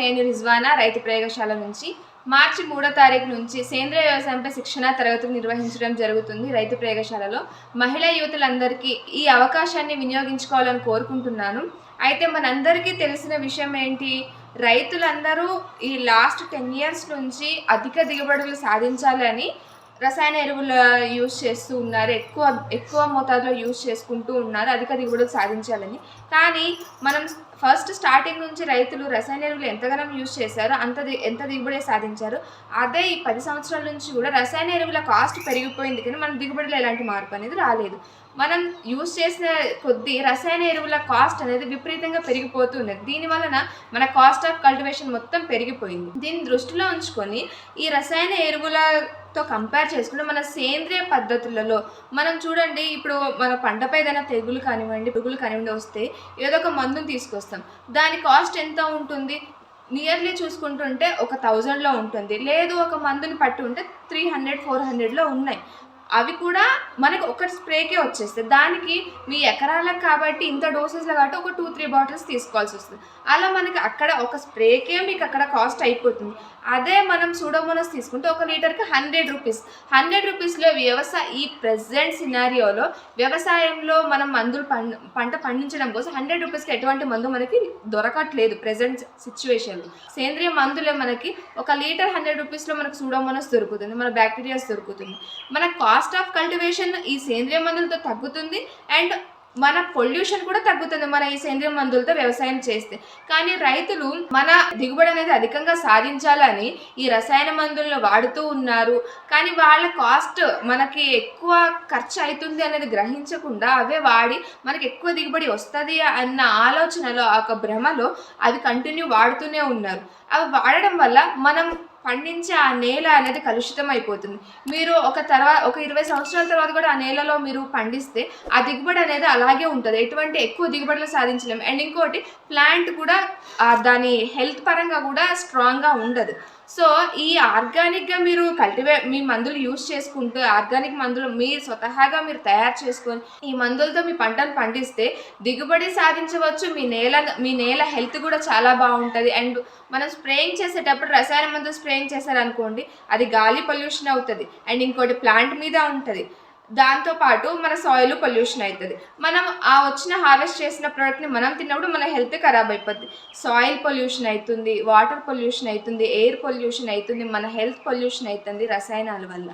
నేను రిజ్వానా రైతు ప్రయోగశాల నుంచి. మార్చి మూడో తారీఖు నుంచి సేంద్రియ వ్యవసాయంపై శిక్షణ తరగతులు నిర్వహించడం జరుగుతుంది రైతు ప్రయోగశాలలో. మహిళా యువతులందరికీ ఈ అవకాశాన్ని వినియోగించుకోవాలని కోరుకుంటున్నాను. అయితే మనందరికీ తెలిసిన విషయం ఏంటి? రైతులందరూ ఈ లాస్ట్ టెన్ ఇయర్స్ నుంచి అధిక దిగుబడులు సాధించాలని రసాయన ఎరువులు యూజ్ చేస్తూ ఉన్నారు. ఎక్కువ ఎక్కువ మోతాదులో యూజ్ చేసుకుంటూ ఉన్నారు. అధిక దిగుబడులు సాధించాలని. కానీ మనం ఫస్ట్ స్టార్టింగ్ నుంచి రైతులు రసాయన ఎరువులు ఎంతగానో యూజ్ చేశారో అంత ఎంత దిగుబడి సాధించారు అదే ఈ పది సంవత్సరాల నుంచి కూడా రసాయన ఎరువుల కాస్ట్ పెరిగిపోయింది కానీ మన దిగుబడిలో ఎలాంటి మార్పు అనేది రాలేదు. మనం యూజ్ చేసిన కొద్దీ రసాయన ఎరువుల కాస్ట్ అనేది విపరీతంగా పెరిగిపోతున్నది. దీని వలన మన కాస్ట్ ఆఫ్ కల్టివేషన్ మొత్తం పెరిగిపోయింది. దీన్ని దృష్టిలో ఉంచుకొని ఈ రసాయన ఎరువుల తో కంపేర్ చేసుకుంటే మన సేంద్రియ పద్ధతులలో మనం చూడండి ఇప్పుడు మన పంటపై ఏదైనా తెగులు కానివ్వండి పురుగులు కానివ్వండి వస్తే ఏదో ఒక మందుని తీసుకొస్తాం. దాని కాస్ట్ ఎంత ఉంటుంది? నియర్లీ చూసుకుంటుంటే ఒక థౌజండ్లో ఉంటుంది. లేదు ఒక మందుని పట్టి ఉంటే త్రీ హండ్రెడ్ ఫోర్ హండ్రెడ్లో ఉన్నాయి. అవి కూడా మనకు ఒక స్ప్రేకే వచ్చేస్తాయి. దానికి మీ ఎకరాలకు కాబట్టి ఇంత డోసెస్లో కాబట్టి ఒక టూ త్రీ బాటిల్స్ తీసుకోవాల్సి వస్తుంది. అలా మనకి అక్కడ ఒక స్ప్రేకే మీకు అక్కడ కాస్ట్ అయిపోతుంది. అదే మనం సూడోమోనస్ తీసుకుంటే ఒక లీటర్కి హండ్రెడ్ రూపీస్ హండ్రెడ్ రూపీస్లో వ్యవసాయ ఈ ప్రెసెంట్ సినారియోలో వ్యవసాయంలో మనం మందులు పండ్ పంట పండించడం కోసం హండ్రెడ్ రూపీస్కి ఎటువంటి మందు మనకి దొరకట్లేదు ప్రెసెంట్ సిచ్యువేషన్లో సేంద్రియ మందులే మనకి ఒక లీటర్ హండ్రెడ్ రూపీస్లో మనకు సూడోమోనస్ దొరుకుతుంది. మన బ్యాక్టీరియాస్ దొరుకుతుంది. మన కాస్ట్ కాస్ట్ ఆఫ్ కల్టివేషన్ ఈ సేంద్రియ మందులతో తగ్గుతుంది అండ్ మన పొల్యూషన్ కూడా తగ్గుతుంది మన ఈ సేంద్రియ మందులతో వ్యవసాయం చేస్తే. కానీ రైతులు మన దిగుబడి అనేది అధికంగా సాధించాలని ఈ రసాయన మందులను వాడుతూ ఉన్నారు. కానీ వాళ్ళ కాస్ట్ మనకి ఎక్కువ ఖర్చు అవుతుంది అనేది గ్రహించకుండా అవే వాడి మనకి ఎక్కువ దిగుబడి వస్తుంది అన్న ఆలోచనలో ఆ ఒక భ్రమలో అవి కంటిన్యూ వాడుతూనే ఉన్నారు. అవి వాడడం వల్ల మనం పండించే ఆ నేల అనేది కలుషితం అయిపోతుంది మీరు ఒక తర్వాత ఒక ఇరవై సంవత్సరాల తర్వాత కూడా ఆ నేలలో మీరు పండిస్తే ఆ దిగుబడి అనేది అలాగే ఉంటుంది. ఎటువంటి ఎక్కువ దిగుబడులు సాధించలేము. అండ్ ఇంకోటి ప్లాంట్ కూడా దాని హెల్త్ పరంగా కూడా స్ట్రాంగ్గా ఉండదు. సో ఈ ఆర్గానిక్గా మీరు కల్టివే మీ మందులు యూజ్ చేసుకుంటూ ఆర్గానిక్ మందులు మీరు స్వతహాగా మీరు తయారు చేసుకొని ఈ మందులతో మీ పంటను పండిస్తే దిగుబడి సాధించవచ్చు మీ నేల మీ నేల హెల్త్ కూడా చాలా బాగుంటుంది. అండ్ మనం స్ప్రేయింగ్ చేసేటప్పుడు రసాయన మందులు స్ప్రేయింగ్ చేశారనుకోండి అది గాలి పొల్యూషన్ అవుతుంది. అండ్ ఇంకోటి ప్లాంట్ మీద ఉంటుంది. దాంతో పాటు మన సాయిల్ పొల్యూషన్ అవుతుంది మనం ఆ వచ్చిన హార్వెస్ట్ చేసిన ప్రోడక్ట్ని మనం తిన్నప్పుడు మన హెల్త్ ఖరాబ్ అయిపోద్ది. సాయిల్ పొల్యూషన్ అవుతుంది వాటర్ పొల్యూషన్ అవుతుంది ఎయిర్ పొల్యూషన్ అవుతుంది మన హెల్త్ పొల్యూషన్ అవుతుంది రసాయనాల వల్ల.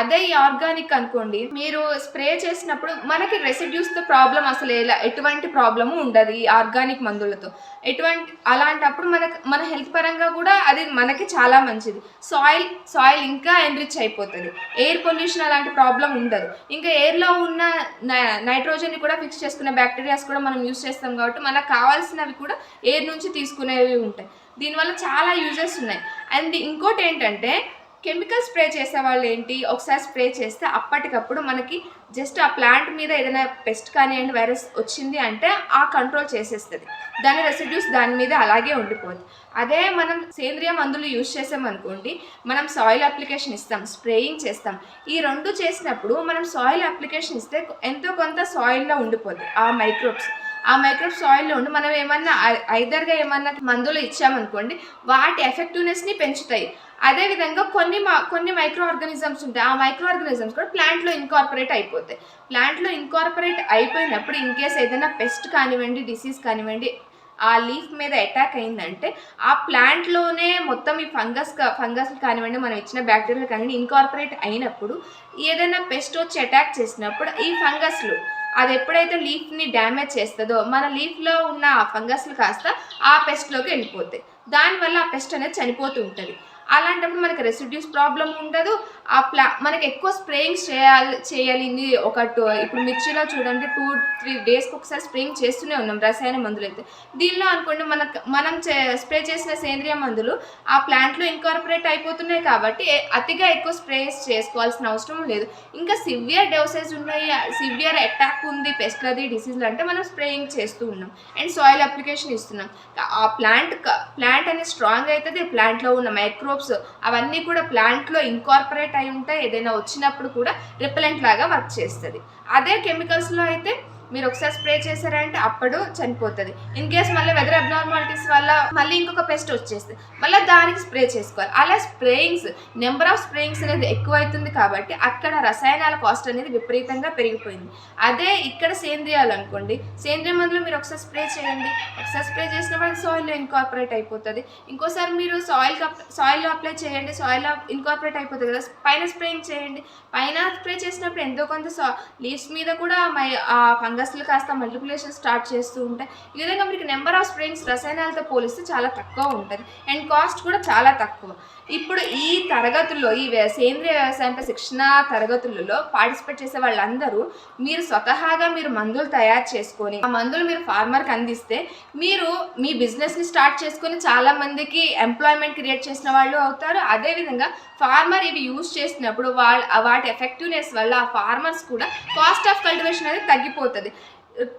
అదే ఈ ఆర్గానిక్ అనుకోండి మీరు స్ప్రే చేసినప్పుడు మనకి రెసిడ్యూస్తో ప్రాబ్లం అసలు ఎలా ఎటువంటి ప్రాబ్లము ఉండదు ఈ ఆర్గానిక్ మందులతో. ఎటువంటి అలాంటప్పుడు మనకు మన హెల్త్ పరంగా కూడా అది మనకి చాలా మంచిది. సాయిల్ సాయిల్ ఇంకా ఎన్రిచ్ అయిపోతుంది. ఎయిర్ పొల్యూషన్ అలాంటి ప్రాబ్లం ఉండదు. ఇంకా ఎయిర్లో ఉన్న నైట్రోజన్ని కూడా ఫిక్స్ చేసుకునే బ్యాక్టీరియాస్ కూడా మనం యూస్ చేస్తాం కాబట్టి మనకు కావాల్సినవి కూడా ఎయిర్ నుంచి తీసుకునేవి ఉంటాయి. దీనివల్ల చాలా యూజెస్ ఉన్నాయి. అండ్ ఇంకోటి ఏంటంటే కెమికల్ స్ప్రే చేసే వాళ్ళు ఏంటి ఒకసారి స్ప్రే చేస్తే అప్పటికప్పుడు మనకి జస్ట్ ఆ ప్లాంట్ మీద ఏదైనా పెస్ట్ కానివ్వండి వైరస్ వచ్చింది అంటే ఆ కంట్రోల్ చేసేస్తుంది. దాని రెసిడ్యూస్ దాని మీద అలాగే ఉండిపోద్ది. అదే మనం సేంద్రియ మందులు యూజ్ చేసామనుకోండి మనం సాయిల్ అప్లికేషన్ ఇస్తాం స్ప్రేయింగ్ చేస్తాం. ఈ రెండు చేసినప్పుడు మనం సాయిల్ అప్లికేషన్ ఇస్తే ఎంతో కొంత సాయిల్లో ఉండిపోతుంది ఆ మైక్రోబ్స్. ఆ మైక్రోబ్ సాయిల్లో ఉండి మనం ఏమన్నా ఐదర్గా ఏమన్నా మందులు ఇచ్చామనుకోండి వాటి ఎఫెక్టివ్నెస్ని పెంచుతాయి. అదేవిధంగా కొన్ని మా కొన్ని మైక్రో ఆర్గానిజమ్స్ ఉంటాయి. ఆ మైక్రో ఆర్గానిజమ్స్ కూడా ప్లాంట్లో ఇన్కార్పొరేట్ అయిపోతాయి. ప్లాంట్లో ఇన్కార్పొరేట్ అయిపోయినప్పుడు ఇన్ కేస్ ఏదైనా పెస్ట్ కానివ్వండి డిసీజ్ కానివ్వండి ఆ లీఫ్ మీద అటాక్ అయిందంటే ఆ ప్లాంట్లోనే మొత్తం ఈ ఫంగస్ ఫంగస్ కానివ్వండి మనం ఇచ్చిన బ్యాక్టీరియా కానివ్వండి ఇన్కార్పొరేట్ అయినప్పుడు ఏదైనా పెస్ట్ వచ్చి అటాక్ చేసినప్పుడు ఈ ఫంగస్లు అది ఎప్పుడైతే లీఫ్ని డ్యామేజ్ చేస్తుందో మన లీఫ్లో ఉన్న ఆ ఫంగస్లు కాస్త ఆ పెస్ట్లోకి వెళ్ళిపోతాయి. దానివల్ల ఆ పెస్ట్ అనేది చనిపోతూ ఉంటుంది. అలాంటప్పుడు మనకి రెసిడ్యూస్ ప్రాబ్లం ఉండదు. ఆ ప్లా మనకి ఎక్కువ స్ప్రేయింగ్స్ చేయాలి చేయాలి ఒక టూ ఇప్పుడు మిర్చిలో చూడండి టూ త్రీ డేస్కి ఒకసారి స్ప్రేయింగ్ చేస్తూనే ఉన్నాం రసాయన మందులు అయితే. దీనిలో అనుకోండి మనకు మనం స్ప్రే చేసిన సేంద్రియ మందులు ఆ ప్లాంట్లో ఇన్కార్పొరేట్ అయిపోతున్నాయి కాబట్టి అతిగా ఎక్కువ స్ప్రేస్ చేసుకోవాల్సిన అవసరం లేదు. ఇంకా సివియర్ డోసెస్ ఉన్నాయి సివియర్ అటాక్ ఉంది పెస్ట్లది డిసీజ్లు అంటే మనం స్ప్రేయింగ్ చేస్తూ ఉన్నాం. అండ్ సాయిల్ అప్లికేషన్ ఇస్తున్నాం. ఆ ప్లాంట్ ప్లాంట్ అనేది స్ట్రాంగ్ అవుతుంది ప్లాంట్లో ఉన్న మైక్రో మైక్రోబ్స్ అవన్నీ కూడా ప్లాంట్లో ఇన్కార్పొరేట్ అయి ఉంటాయి ఏదైనా వచ్చినప్పుడు కూడా రిపెలెంట్ లాగా వర్క్ చేస్తుంది. అదే కెమికల్స్లో అయితే మీరు ఒకసారి స్ప్రే చేశారంటే అప్పుడు చనిపోతుంది. ఇన్ కేస్ మళ్ళీ వెదర్ అబ్నార్మాలిటీస్ వల్ల మళ్ళీ ఇంకొక పెస్ట్ వచ్చేస్తుంది. మళ్ళీ దానికి స్ప్రే చేసుకోవాలి. అలా స్ప్రేయింగ్స్ నెంబర్ ఆఫ్ స్ప్రేయింగ్స్ అనేది ఎక్కువ అవుతుంది కాబట్టి అక్కడ రసాయనాల కాస్ట్ అనేది విపరీతంగా పెరిగిపోయింది. అదే ఇక్కడ సేంద్రియాలు అనుకోండి. సేంద్రియ మందులు మీరు ఒకసారి స్ప్రే చేయండి. ఒకసారి స్ప్రే చేసినప్పుడు సాయిల్లో ఇన్కార్పొరేట్ అయిపోతుంది. ఇంకోసారి మీరు సాయిల్ సాయిల్లో అప్లై చేయండి. సాయిల్లో ఇన్కార్పొరేట్ అయిపోతుంది కదా. పైన స్ప్రేయింగ్ చేయండి. పైన స్ప్రే చేసినప్పుడు ఎంతో కొంత సా లీవ్స్ మీద కూడా మై ఆ ఫంగస్లు కాస్త మల్టిపులేషన్ స్టార్ట్ చేస్తూ ఉంటాయి ఈ విధంగా మీకు నెంబర్ ఆఫ్ స్ప్రేయింగ్స్ రసాయనాలతో పోలిస్తే చాలా తక్కువ ఉంటుంది. అండ్ కాస్ట్ కూడా చాలా తక్కువ. ఇప్పుడు ఈ తరగతుల్లో ఈ వ్య- సేంద్రియ వ్యవసాయంపై శిక్షణ తరగతులలో పార్టిసిపేట్ చేసే వాళ్ళందరూ మీరు స్వతహాగా మీరు మందులు తయారు చేసుకొని ఆ మందులు మీరు ఫార్మర్కి అందిస్తే మీరు మీ బిజినెస్ని స్టార్ట్ చేసుకొని చాలా మందికి ఎంప్లాయ్మెంట్ క్రియేట్ చేసిన వాళ్ళు అవుతారు. అదేవిధంగా ఫార్మర్ ఇవి యూజ్ చేసినప్పుడు వాళ్ళ వాటి ఎఫెక్టివ్నెస్ వల్ల ఆ ఫార్మర్స్ కూడా కాస్ట్ ఆఫ్ కల్టివేషన్ అనేది తగ్గిపోతుంది.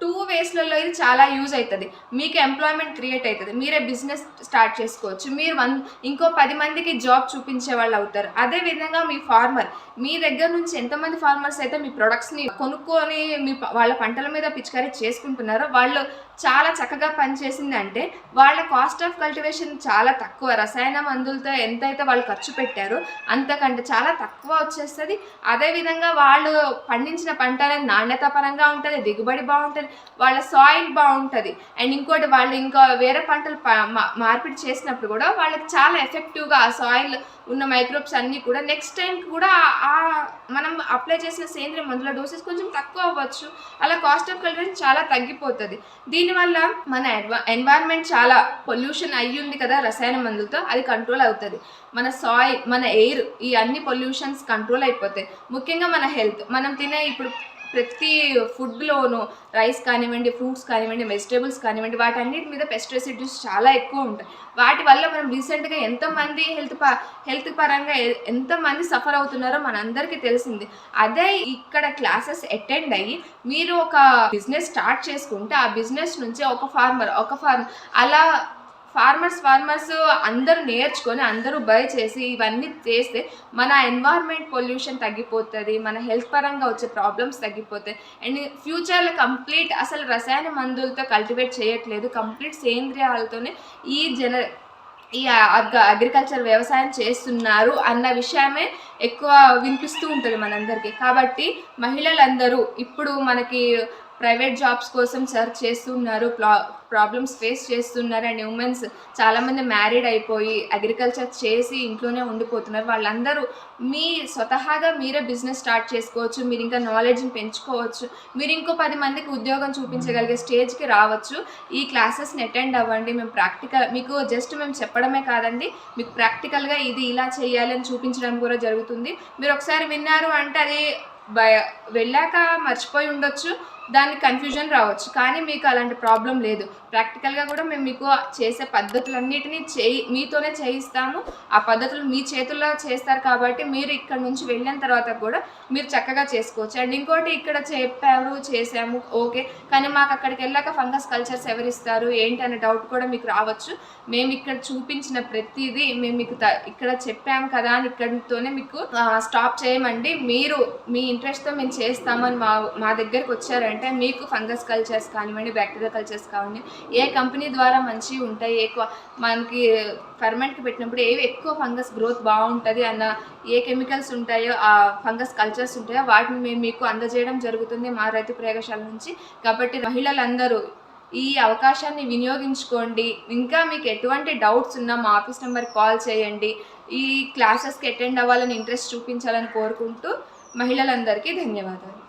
టూ వేస్లలో ఇది చాలా యూజ్ అవుతుంది మీకు ఎంప్లాయ్మెంట్ క్రియేట్ అవుతుంది మీరే బిజినెస్ స్టార్ట్ చేసుకోవచ్చు. మీరు వన్ ఇంకో పది మందికి జాబ్ చూపించే వాళ్ళు అవుతారు. అదే విధంగా మీ ఫార్మర్ మీ దగ్గర నుంచి ఎంతమంది ఫార్మర్స్ అయితే మీ ప్రొడక్ట్స్ని కొనుక్కొని మీ వాళ్ళ పంటల మీద పిచికారీ చేసుకుంటున్నారో వాళ్ళు చాలా చక్కగా పనిచేసింది అంటే వాళ్ళ కాస్ట్ ఆఫ్ కల్టివేషన్ చాలా తక్కువ. రసాయన మందులతో ఎంతైతే వాళ్ళు ఖర్చు పెట్టారో అంతకంటే చాలా తక్కువ వచ్చేస్తుంది. అదేవిధంగా వాళ్ళు పండించిన పంట అనేది నాణ్యత పరంగా ఉంటుంది దిగుబడి బాగుంటుంది వాళ్ళ సాయిల్ బాగుంటుంది. అండ్ ఇంకోటి వాళ్ళు ఇంకా వేరే పంటలు మార్పిడి చేసినప్పుడు కూడా వాళ్ళకి చాలా ఎఫెక్టివ్గా ఆ సాయిల్ ఉన్న మైక్రోబ్స్ అన్నీ కూడా నెక్స్ట్ టైం కూడా ఆ మనం అప్లై చేసిన సేంద్రియ మందుల డోసెస్ కొంచెం తక్కువ అవ్వచ్చు. అలా కాస్ట్ ఆఫ్ కల్టివేషన్ చాలా తగ్గిపోతుంది. దీనివల్ల మన ఎన్వైర్న్మెంట్ చాలా పొల్యూషన్ అయ్యి ఉంది కదా రసాయన మందులతో అది కంట్రోల్ అవుతుంది. మన సాయిల్ మన ఎయిర్ ఈ అన్ని పొల్యూషన్స్ కంట్రోల్ అయిపోతాయి. ముఖ్యంగా మన హెల్త్ మనం తినే ఇప్పుడు ప్రతి ఫుడ్లోనూ రైస్ కానివ్వండి ఫ్రూట్స్ కానివ్వండి వెజిటేబుల్స్ కానివ్వండి వాటన్నిటి మీద పెస్ట్ రెసిడ్యూస్ చాలా ఎక్కువ ఉంటాయి. వాటి వల్ల మనం రీసెంట్గా ఎంతమంది హెల్త్ ప హెల్త్ పరంగా ఎంతమంది సఫర్ అవుతున్నారో మనందరికీ తెలిసింది. అదే ఇక్కడ క్లాసెస్ అటెండ్ అయ్యి మీరు ఒక బిజినెస్ స్టార్ట్ చేసుకుంటే ఆ బిజినెస్ నుంచి ఒక ఫార్మర్ ఒక ఫార్మర్ అలా ఫార్మర్స్ ఫార్మర్స్ అందరూ నేర్చుకొని అందరూ బై చేసి ఇవన్నీ చేస్తే మన ఎన్వైర్న్మెంట్ పొల్యూషన్ తగ్గిపోతుంది మన హెల్త్ పరంగా వచ్చే ప్రాబ్లమ్స్ తగ్గిపోతాయి అండ్ ఫ్యూచర్లో కంప్లీట్ అసలు రసాయన మందులతో కల్టివేట్ చేయట్లేదు. కంప్లీట్ సేంద్రియాలతోనే ఈ జన ఈ అగ్రికల్చర్ వ్యవసాయం చేస్తున్నారు అన్న విషయమే ఎక్కువ వినిపిస్తూ ఉంటుంది మనందరికీ. కాబట్టి మహిళలందరూ ఇప్పుడు మనకి ప్రైవేట్ జాబ్స్ కోసం సర్చ్ చేస్తున్నారు ప్లా ప్రాబ్లమ్స్ ఫేస్ చేస్తున్నారు అండ్ ఉమెన్స్ చాలామంది మ్యారీడ్ అయిపోయి అగ్రికల్చర్ చేసి ఇంట్లోనే ఉండిపోతున్నారు. వాళ్ళందరూ మీ స్వతహాగా మీరే బిజినెస్ స్టార్ట్ చేసుకోవచ్చు మీరు ఇంకా నాలెడ్జ్ని పెంచుకోవచ్చు మీరు ఇంకో పది మందికి ఉద్యోగం చూపించగలిగే స్టేజ్కి రావచ్చు. ఈ క్లాసెస్ని అటెండ్ అవ్వండి. మేము ప్రాక్టికల్ మీకు జస్ట్ మేము చెప్పడమే కాదండి మీకు ప్రాక్టికల్గా ఇది ఇలా చేయాలి అని చూపించడం కూడా జరుగుతుంది. మీరు ఒకసారి విన్నారు అంటే అది భయ వెళ్ళాక మర్చిపోయి ఉండొచ్చు. దానికి కన్ఫ్యూజన్ రావచ్చు. కానీ మీకు అలాంటి ప్రాబ్లం లేదు. ప్రాక్టికల్గా కూడా మేము మీకు చేసే పద్ధతులన్నిటినీ చేయి మీతోనే చేయిస్తాము. ఆ పద్ధతులు మీ చేతుల్లో చేస్తారు కాబట్టి మీరు ఇక్కడ నుంచి వెళ్ళిన తర్వాత కూడా మీరు చక్కగా చేసుకోవచ్చు. అండ్ ఇంకోటి ఇక్కడ చెప్పారు చేసాము ఓకే కానీ మాకు అక్కడికి వెళ్ళాక ఫంగస్ కల్చర్స్ ఎవరిస్తారు ఏంటి అనే డౌట్ కూడా మీకు రావచ్చు. మేము ఇక్కడ చూపించిన ప్రతిదీ మేము మీకు ఇక్కడ చెప్పాము కదా అని ఇక్కడితోనే మీకు స్టాప్ చేయమండి. మీరు మీ ఇంట్రెస్ట్తో మేము చేస్తామని మా మా దగ్గరకు వచ్చారంటే అంటే మీకు ఫంగస్ కల్చర్స్ కానివ్వండి బ్యాక్టీరియా కల్చర్స్ కానివ్వండి ఏ కంపెనీ ద్వారా మంచివి ఉంటాయి ఏ మనకి ఫర్మెంట్కి పెట్టినప్పుడు ఏవి ఎక్కువ ఫంగస్ గ్రోత్ బాగుంటుంది అన్న ఏ కెమికల్స్ ఉంటాయో ఆ ఫంగస్ కల్చర్స్ ఉంటాయో వాటిని మేము మీకు అందజేయడం జరుగుతుంది మా రైతు ప్రయోగశాల నుంచి. కాబట్టి మహిళలందరూ ఈ అవకాశాన్ని వినియోగించుకోండి. ఇంకా మీకు ఎటువంటి డౌట్స్ ఉన్నా మా ఆఫీస్ నెంబర్ కాల్ చేయండి. ఈ క్లాసెస్కి అటెండ్ అవ్వాలని ఇంట్రెస్ట్ చూపించాలని కోరుకుంటూ మహిళలందరికీ ధన్యవాదాలు.